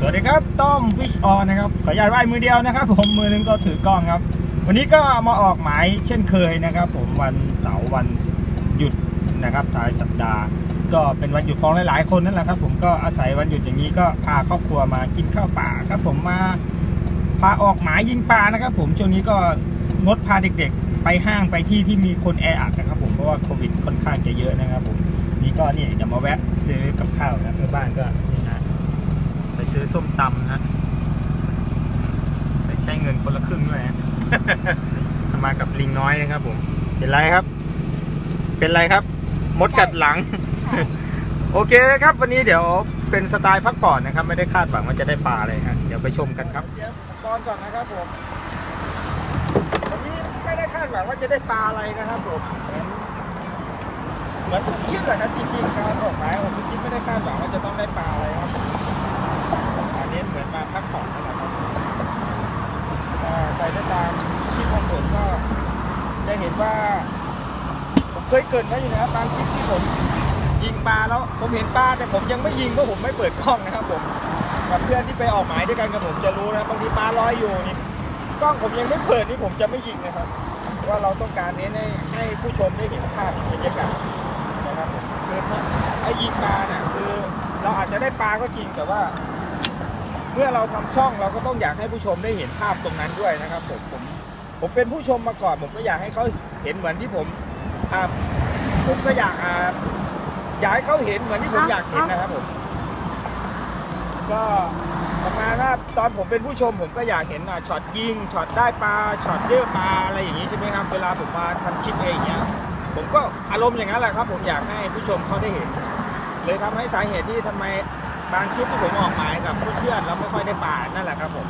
สวัสดีครับต้อมฟิชออนนะครับขออนุญาตไหว้มือเดียวนะครับ ผมมือหนึงก็ถือกล้องครับ วันนี้ก็มาออกหมายเช่นเคยนะครับ ผมวันเสาร์วันหยุดนะครับท้ายสัปดาห์ ก็เป็นวันหยุดของหลาย ๆ คนนั่นแหละครับ ผมก็อาศัยวันหยุดอย่างนี้ก็พาครอบครัวมากินข้าวป่าครับ ผมมาพาออกหมายยิงปลานะครับ ผมช่วงนี้ก็งดพาเด็ก ๆ ไปห้างไปที่ที่มีคนแออัดนะครับผมเพราะว่าโควิดค่อนข้างจะเยอะนะครับ ผมนี่ก็นี่จะมาแวะซื้อกับข้าวนะเพื่อบ้านก็ ซื้อส้มตำนะไปใช้เงินคนละครึ่งด้วยนะมากับลิงน้อยนะครับ ผม เป็นไรครับ เป็นไรครับ มดกัดหลัง โอเคครับ วันนี้เดี๋ยวเป็นสไตล์พักผ่อนนะครับ ไม่ได้คาดหวังว่าจะได้ปลาอะไรครับเดี๋ยวไปชมกันครับเดี๋ยวตอนก่อนนะครับผมวันนี้ไม่ได้คาดหวังว่าจะได้ปลาอะไรนะครับผมเหมือนผมคิดแหละครับจริงๆการออกหมายผมคิดไม่ได้คาดหวังว่าจะต้องได้ปลาอะไรครับ อันนี้เหมือนมา พักผ่อนนะครับใครได้ตามคลิปของผมก็จะเห็นว่าผมเคยเกิดไว้อยู่นะครับบางคลิปที่ผมยิงปลาแล้วผมเห็นปลาแต่ผมยังไม่ยิงเพราะผมไม่เปิดกล้องนะครับผมกับเพื่อนที่ไปออกหมายด้วยกันกับผมจะรู้นะบางทีปลาลอยอยู่นี่กล้องผมยังไม่เปิดนี่ผมจะไม่ยิงนะครับว่าเราต้องการเน้นให้ให้ผู้ชมได้เห็นภาพบรรยากาศนะครับผมคือถ้าไอ้ยิงปลาเนี่ยคือเราอาจจะได้ปลาก็จริงแต่ว่า เมื่อเราทำช่องเราก็ต้องอยากให้ผู้ชมได้เห็นภาพตรงนั้นด้วยนะครับผมผมผมเป็นผู้ชมมาก่อนผมก็อยากให้เขาเห็นเหมือนที่ผมอ่าผมก็อยากอ่าอยากให้เขาเห็นเหมือนที่ผมอยากเห็นนะครับผมก็ประมาณว่าตอนผมเป็นผู้ชมผมก็อยากเห็นอะช็อตยิงช็อตได้ปลาช็อตเลือกปลาอะไรอย่างนี้ใช่ไหมครับเวลาผมมาทำคลิปเองเงี้ยผมก็อารมณ์อย่างนั้นแหละครับ ผมอยากให้ผู้ชมเขาได้เห็น เลยทำให้สาเหตุที่ทำไม บางคลิปที่ผมออกหมายกับเพื่อนๆแล้วไม่ค่อยได้ป่านั่นแหละครับผม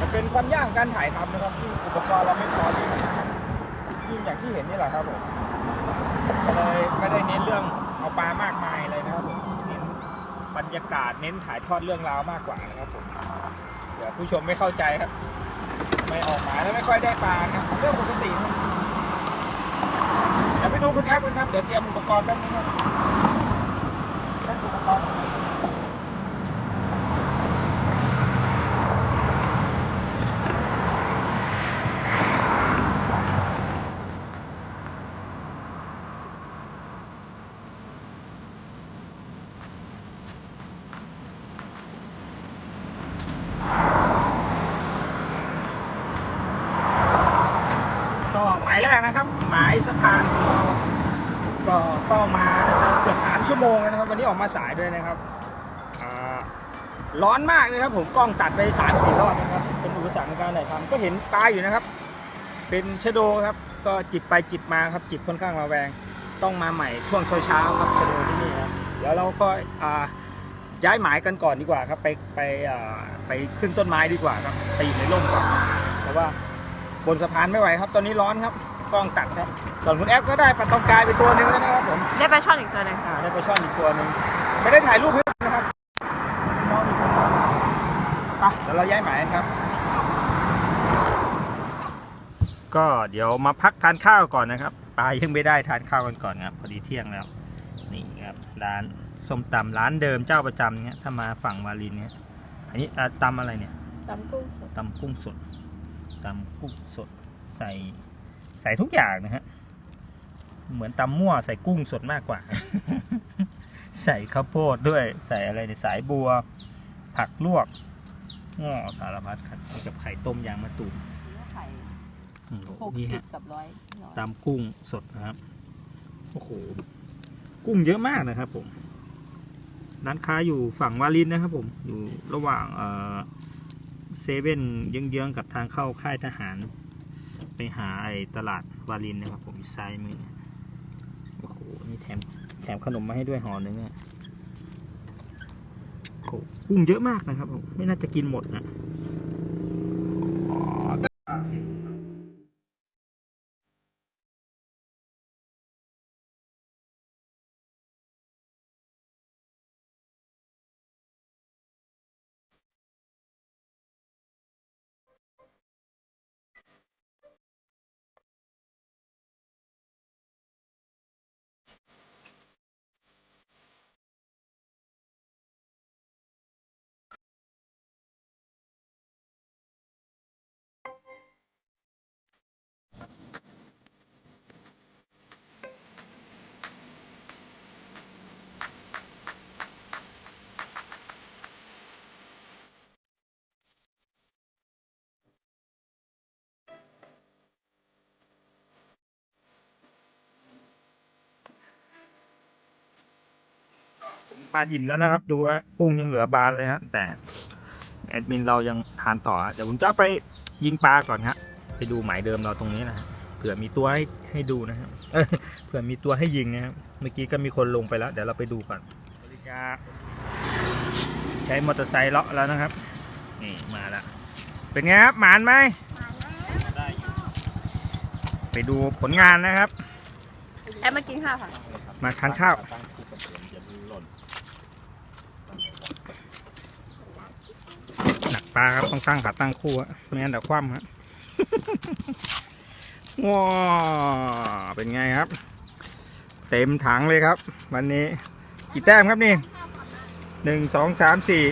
มันเป็นความยากการถ่ายทำนะครับที่อุปกรณ์เราไม่พอยิ่ยิ่งอย่างที่เห็นนี่แหละครับผมก็เลยไม่ได้เน้นเรื่องเอาปลามากมายเลยนะครับผมเน้นบรรยากาศเน้นถ่ายทอดเรื่องราวมากกว่านะครับผมเดี๋ยวผู้ชมไม่เข้าใจครับ ไม่ออกหมายแล้วไม่ค่อยได้ปลาครับเรื่องปกตินะครับเดี๋ยวไปดูคุณแอปกันครับเดี๋ยวเตรียมอุปกรณ์แป๊บนึงครับก็หมายแรกนะครับ หมายสะพานของเราก็เข้ามานะครับเกือบสามชั่วโมงแล้วนะครับ วันนี้ ออกมาสายด้วยนะครับร้อนมากเลยครับ ผมกล้องตัดไปสามสี่รอบนะครับ เป็นอุปสรรคในการถ่ายทำก็เห็นปลาอยู่นะครับ เป็นชะโดครับ ก็จิบไปจิบมาครับ จิบค่อนข้างมาแวง ต้องมาใหม่ช่วงเช้าครับชะโดที่นี่ครับเดี๋ยวเราค่อยย้ายหมายกันก่อนดีกว่าครับ ไปไปไปขึ้นต้นไม้ดีกว่าครับไปอยู่ในร่มก่อนเพราะว่าบนสะพานไม่ไหวครับ ตอนนี้ร้อนครับ กล้องตัดครับส่วนคุณแอฟก็ได้ปลาตองกายไปตัวหนึ่งแล้วนะครับผมได้ปลาช่อนอีกตัวหนึ่งอ่าได้ปลาช่อนอีกตัวหนึ่งไม่ได้ถ่ายรูปให้ดูนะครับน้องอีกคนไปเดี๋ยวเราย้ายหมายกันครับ ก็เดี๋ยวมาพักทานข้าวก่อนนะครับปลายังไม่ได้ทานข้าวกันก่อนครับพอดีเที่ยงแล้ว นี่ครับร้านส้มตำร้านเดิมเจ้าประจำเนี่ยถ้ามาฝั่งวารินเนี่ยอันนี้อ่าตำอะไรเนี่ย ตำกุ้งสด ตำกุ้งสดตำกุ้งสดใส่ใส่ทุกอย่างนะฮะ เหมือนตำมั่วใส่กุ้งสดมากกว่า ใส่ข้าวโพดด้วย ใส่อะไรเนี่ยสายบัว ผักลวกง้อสารพัดครับกับไข่ต้มยางมะตูมไข่อืมหกนี่สิบฮะกับร้อยร้อยตำกุ้งสดนะครับ โอ้โห กุ้งเยอะมากนะครับผม ร้านค้าอยู่ฝั่งวารินนะครับผม อยู่ระหว่างเอ่อเซเว่นเยื้องๆกับทางเข้าค่ายทหาร ไปหาไอ้ตลาดวาลินนะครับ ผมอยู่ซ้ายมือโอ้โหนี่แถมแถมขนมมาให้ด้วยห่อหนึ่งเนี่ยโอ้โหกุ้งเยอะมากนะครับผมไม่น่าจะกินหมดนะ ลาหินแล้วนะครับ ดูว่ากุ้งยังเหลือบานเลยฮะแต่แอดมินเรายังทานต่อฮะเดี๋ยวผมจะไปยิงปลาก่อนฮะไปดูหมายเดิมเราตรงนี้นะฮะเผื่อมีตัวให้ให้ดูนะครับเอ้ยเผื่อมีตัวให้ยิงนะครับเมื่อกี้ก็มีคนลงไปแล้ว เดี๋ยวเราไปดูก่อนบริกาใช้มอเตอร์ไซค์เลาะแล้วนะครับนี่มาแล้วเป็นไงครับหมานไหมไปดูผลงานนะครับแอปมากินข้าวค่ะ มาทานข้าว หนัก ปลาครับต้องตั้งขาตั้งคู่อะไม่งั้นเดี๋ยวคว่ำฮะว้าเป็นไงครับ เต็มถังเลยครับ วันนี้ กี่แต้มครับนี่หนึ่งสองสามสี่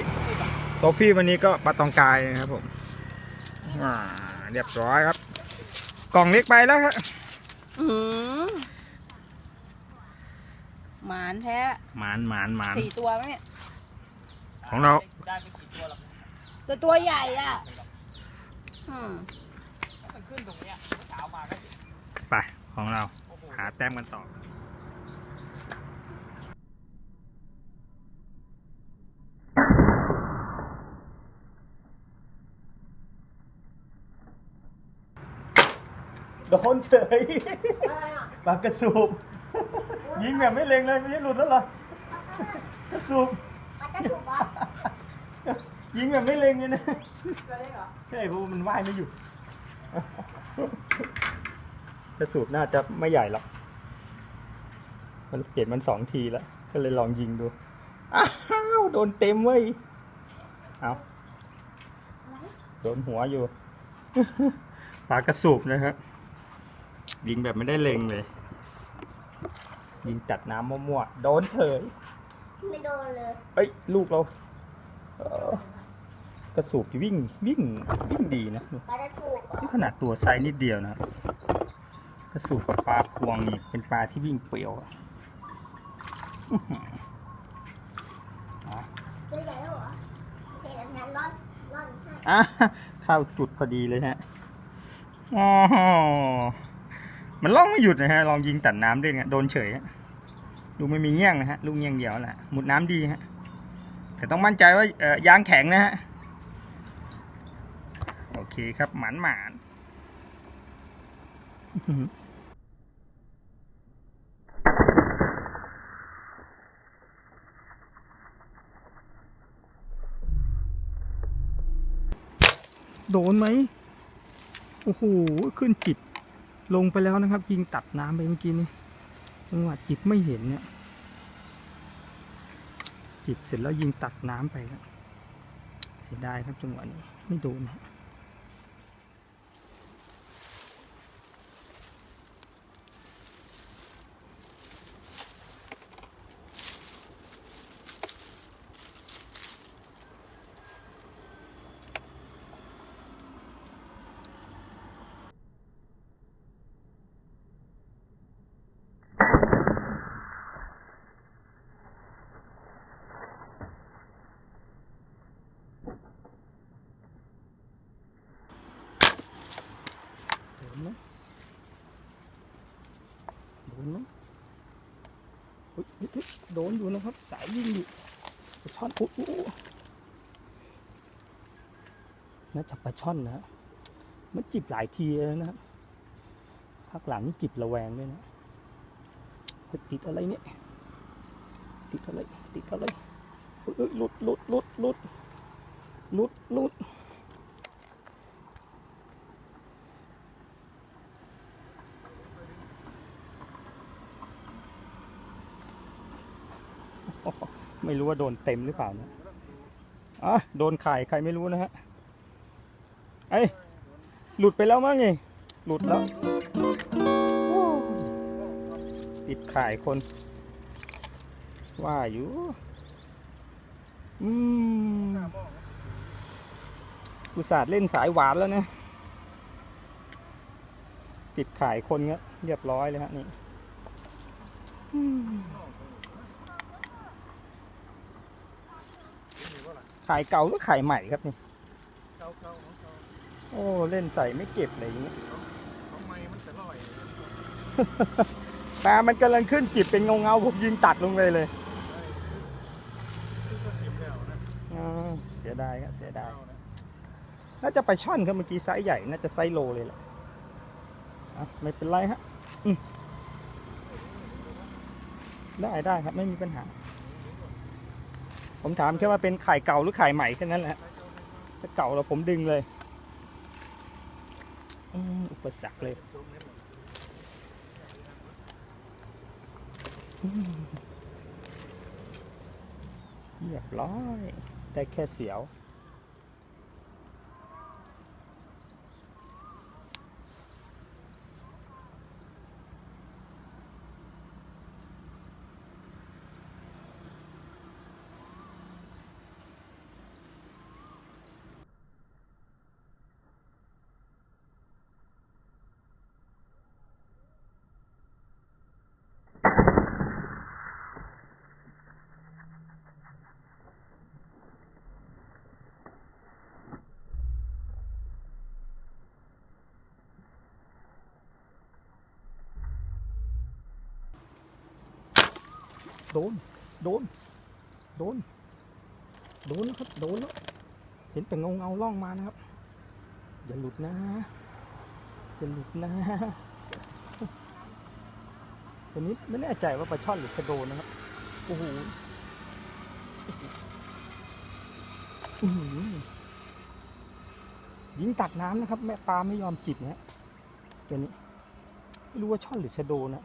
โทฟี่วันนี้ก็ปลาตองกายนะครับผมว้าเรียบร้อยครับ กล่องเล็กไปแล้วครับอืมหมานแท้หมานหมานหมานสี่ตัวมั้งเนี่ยของเรา ตัวตัวใหญ่อะอืมไปของเราหาแต้มกันต่อ โดนเฉยปากกระสูบ ยิงแบบไม่เล็งเลยไม่ใช่หลุดแล้วเหรอกระสูบ ยิงแบบไม่เล็งเลยนะใช่เพราะว่ามันว่ายไม่อยู่กระสูบน่าจะไม่ใหญ่หรอก มันเปลี่ยนมันสองทีแล้ว ก็เลยลองยิงดู อ้าวโดนเต็มเว้ย เอาโดนหัวอยู่ ปลากระสูบนะครับ ยิงแบบไม่ได้เล็งเลย ยิงจัดน้ำมั่วๆ โดนเฉย ไม่โดนเลย เอ้ย ลูกเราเอ่อ กระสูบวิ่งวิ่งวิ่งดีนะปลาจะถูกเหรอนี่ขนาดตัวไซส์นิดเดียวนะครับกระสูบกับปลาพวงนี่เป็นปลาที่วิ่งเปรี้ยวอะอื้อหืออะตัวใหญ่แล้วเหรอโอเคเดี๋ยวงั้นร่อนร่อนให้อะเข้าจุดพอดีเลยฮะอ๋อมันล่องไม่หยุดนะฮะ ลองยิงตัดน้ำด้วยเนี่ยโดนเฉยฮะดูไม่มีเงี้ยงนะฮะ ลูกเงี้ยงเดียวแหละ หมุดน้ำดีฮะ แต่ต้องมั่นใจว่าเอ่อยางแข็งนะฮะโอ เคครับหมานหมานโดนไหมโอ้โห ขึ้นจิบ ลงไปแล้วนะครับ ยิงตัดน้ำไปเมื่อกี้นี้จังหวะจิบไม่เห็นเนี่ย จิบเสร็จแล้วยิงตัดน้ำไปครับเสียดายครับจังหวะนี้ ไม่โดนฮะโดนไหมโดนไหมเฮ้ยเฮ้ยเฮ้ย โดนอยู่นะครับ สายยิงอยู่ปลาช่อนอุ๊ยอุ๊ยอุ๊ยน่าจะปลาช่อนนะมันจิบหลายทีแล้วนะครับพักหลังนี่จิบระแวงด้วยนะติดอะไรเนี่ย ติดอะไร ติดอะไรหลุดหลุดหลุดหลุดหลุดหลุด ไม่รู้ว่าโดนเต็มหรือเปล่านะอะโดนไข่ใครไม่รู้นะฮะไอ้ยหลุดไปแล้วมั้งไงหลุดแล้วติดไข่คน ว่าอยู่ อืมกุศาห์เล่นสายหวานแล้วนะ ติดไข่คนเงี้ยเรียบร้อยเลยฮะนี่อืม ขายเก่าหรือขายใหม่ครับนี่โอ้เล่นใส่ไม่เก็บเลยอย่างเงี้ยปลามันกำลังขึ้นจิบเป็นเงาเงาๆผมยิงตัดลงไปเลยยดายครับเสียดายน่าจะไปช่อนครับเมื่อกี้ไซส์ใหญ่น่าจะไซส์โลเลยแหละอะไม่เป็นไรฮะอืมได้ได้ครับไม่มีปัญหา ผมถามแค่ว่าเป็นไข่เก่าหรือไข่ใหม่แค่นั้นแหละถ้าเก่าเราผมดึงเลยอุปสรรคเลยเรียบร้อยได้แค่เสียว โดน โดน โดน โดนแล้วครับ โดนแล้ว เห็นแต่เงาเงาล่องมานะครับ อย่าหลุดนะ อย่าหลุดนะ ตัวนี้ไม่แน่ใจว่าปลาช่อนหรือชะโดนะครับ โอ้โหอื้อหือยิงตัดน้ำนะครับ แม่ปลาไม่ยอมจิบนะฮะตัวนี้ ไม่รู้ว่าช่อนหรือชะโดนะ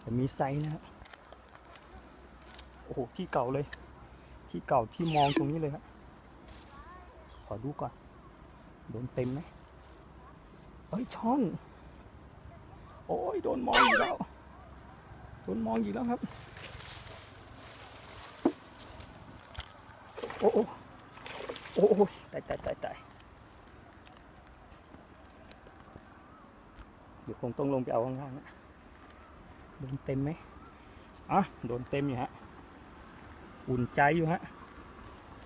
แต่มีไซส์นะฮะโอ้โหที่เก่าเลย ที่เก่าที่มองตรงนี้เลยครับขอดูก่อนโดนเต็มไหมเอ้ยช่อน โอ้ยโดนมองอีกแล้วโดนมองอีกแล้วครับโอ้โอ้โอ้โอ้ยตายตายตายตายเดี๋ยวคงต้องลงไปเอาข้างล่างนะโดนเต็มไหมอะโดนเต็มอยู่ฮะ อุ่นใจอยู่ฮะ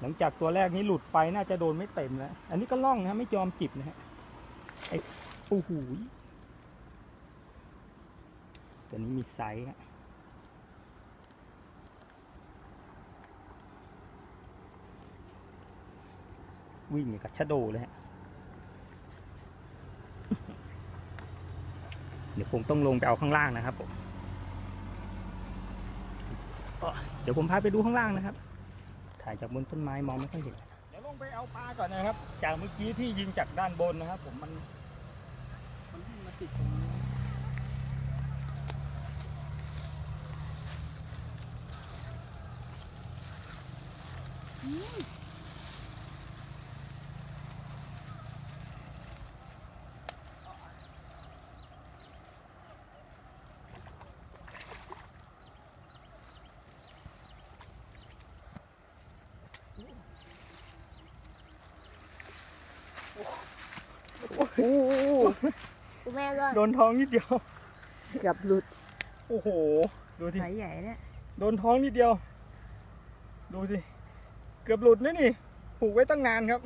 หลังจากตัวแรกนี้หลุดไปน่าจะโดนไม่เต็มแล้ว อันนี้ก็ล่องนะไม่ยอมจิบนะฮะไอ้โอ้โหตัวนี้มีไซส์ฮะวิ่งอย่กับชะโดเลยฮะ เดี๋ยวผมต้องลงไปเอาข้างล่างนะครับผม เดี๋ยวผมพาไปดูข้างล่างนะครับ ถ่ายจากบนต้นไม้มองไม่ค่อยเห็นเดี๋ยวลงไปเอาปลาก่อนนะครับ จากเมื่อกี้ที่ยิงจากด้านบนนะครับ ผมมันมันวิ่งมาติดตรงนี้ โอ้โหคุณแม่รอดโดนท้องนิดเดียว เกือบหลุดโอ้โห ดูสิ สายใหญ่เนี่ยโดนท้องนิดเดียว ดูสิ เกือบหลุดนะนี่ ผูกไว้ตั้งนานครับ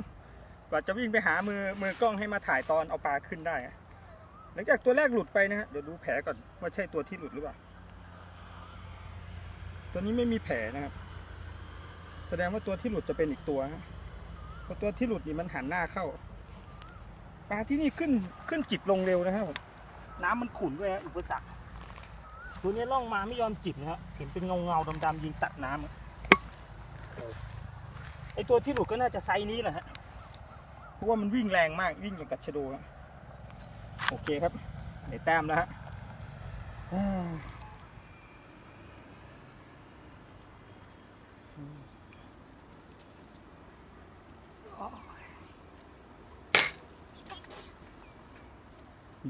กว่าจะวิ่งไปหามือมือกล้องให้มาถ่ายตอนเอาปลาขึ้นได้อะหลังจากตัวแรกหลุดไปนะฮะ เดี๋ยวดูแผลก่อนว่าใช่ตัวที่หลุดหรือเปล่า ตัวนี้ไม่มีแผลนะครับ แสดงว่าตัวที่หลุดจะเป็นอีกตัวฮะเพราะตัวที่หลุดนี่มันหันหน้าเข้า ปลาที่นี่ขึ้นขึ้นจิบลงเร็วนะครับผมน้ำมันขุ่นด้วยฮะอุปสรรคตัวนี้ล่องมาไม่ยอมจิบนะฮะเห็นเป็นเงาเงาๆดำๆยิงตัดน้ำอะไอตัวที่หลุดก็น่าจะไซส์นี้แหละฮะเพราะว่ามันวิ่งแรงมากวิ่งอย่างกับชะโดฮะโอเคครับได้แต้มแล้วฮะ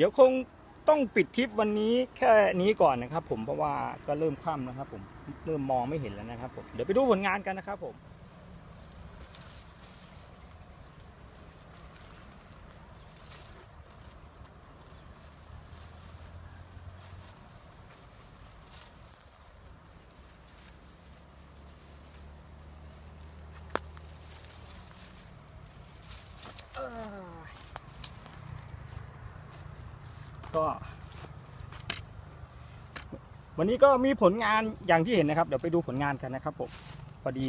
ดี๋ยวคงต้องปิดทริปวันนี้แค่นี้ก่อนนะครับ ผมเพราะว่าก็เริ่มค่ำนะครับ ผมเริ่มมองไม่เห็นแล้วนะครับผมเดี๋ยวไปดูผลงานกันนะครับผมเอ่อก็ วันนี้ก็มีผลงานอย่างที่เห็นนะครับ เดี๋ยวไปดูผลงานกันนะครับผมพอดี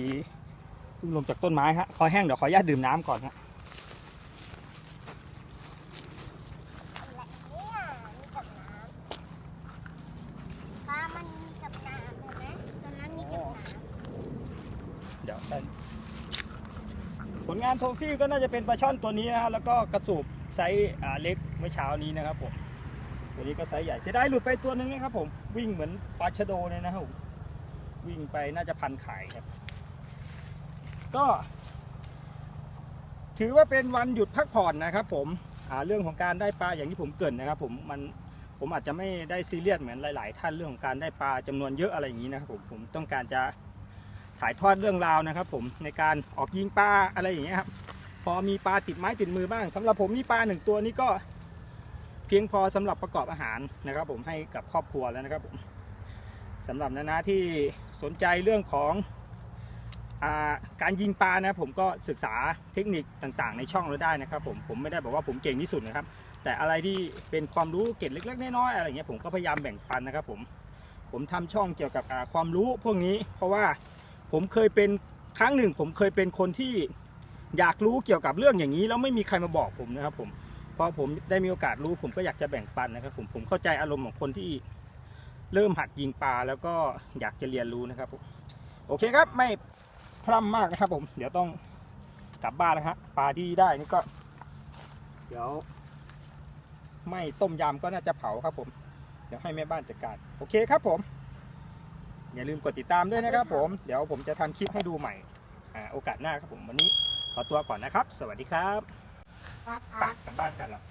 ลงจากต้นไม้ฮะคอแห้งเดี๋ยวขออนุญาตดื่มน้ำก่อนฮะและเนี่ยมีกับน้ำปลามันมีกับน้ำเห็นไหมตอนนั้นมีกับน้ำเดี๋ยวผลงานโทฟี่ก็น่าจะเป็นปลาช่อนตัวนี้นะฮะแล้วก็กระสูบไซส์เล็กเมื่อเช้านี้นะครับผม ตัวนี้ก็ไซส์ใหญ่เสียดายหลุดไปตัวนึงนะครับผมวิ่งเหมือนปลาชะโดเลยนะครับผมวิ่งไปน่าจะพันไข่ครับ ก็ ถือว่าเป็นวันหยุดพักผ่อนนะครับ ผมเรื่องของการได้ปลาอย่างที่ผมเกินนะครับ ผมมันผมอาจจะไม่ได้ซีเรียสเหมือนหลาย ๆ ท่านเรื่องของการได้ปลาจำนวนเยอะอะไรอย่างนี้นะครับ ผมผมต้องการจะถ่ายทอดเรื่องราวนะครับ ผมในการออกยิงปลาอะไรอย่างเงี้ยครับพอมีปลาติดไม้ติดมือบ้างสำหรับผมนี่ปลาหนึ่งตัวนี้ก็ พียงพอสำหรับประกอบอาหารนะครับ ผมให้กับครอบครัวแล้วนะครับผมสำหรับนานาที่สนใจเรื่องของอาการยิงปลานะผมก็ศึกษาเทคนิคต่างๆ ในช่องเราได้นะครับ ผมผมไม่ได้บอกว่าผมเก่งที่สุดนะครับ แต่อะไรที่เป็นความรู้เกร็ดเล็ก ๆน้อยๆอะไรเงี้ยผมก็พยายามแบ่งปันนะครับ ผมผมทำช่องเกี่ยวกับความรู้พวกนี้ เพราะว่าผมเคยเป็นครั้งหนึ่ง ผมเคยเป็นคนที่อยากรู้เกี่ยวกับเรื่องอย่างนี้แล้วไม่มีใครมาบอกผมนะครับผม พอผมได้มีโอกาสรู้ผมก็อยากจะแบ่งปันนะครับผมผมเข้าใจอารมณ์ของคนที่เริ่มหัดยิงปลาแล้วก็อยากจะเรียนรู้นะครับผมโอเคครับไม่พร่ำมากนะครับผม เดี๋ยวต้องกลับบ้านแล้วฮะปลาที่ได้นี่ก็ เดี๋ยว ไม่ต้มยำก็น่าจะเผาครับผม เดี๋ยวให้แม่บ้านจัดการโอเคครับผมอย่าลืมกดติดตามด้วยนะครับผม เดี๋ยวผมจะทำคลิปให้ดูใหม่ โอกาสหน้าครับผมวันนี้ขอตัวก่อนนะครับ สวัสดีครับ ไปกลับบ้านกันแล้ว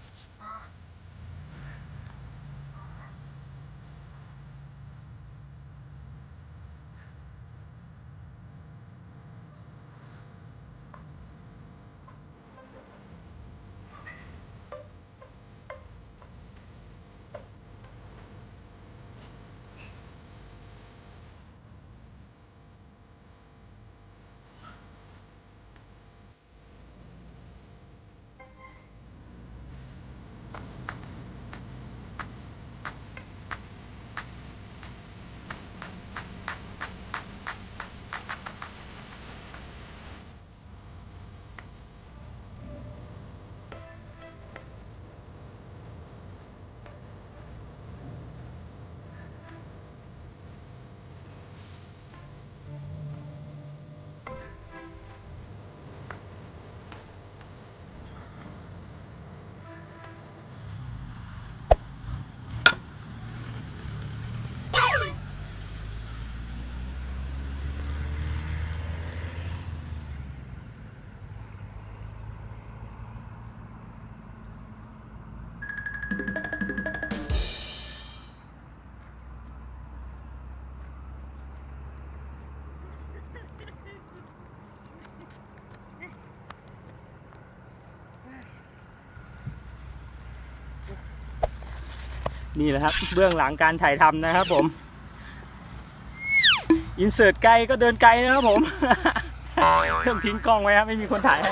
นี่แหละครับ เบื้องหลังการถ่ายทำนะครับผม อินเสิร์ตไกลก็เดินไกลนะครับผมเครื่องทิ้งกล้องไว้ครับไม่มีคนถ่ายให้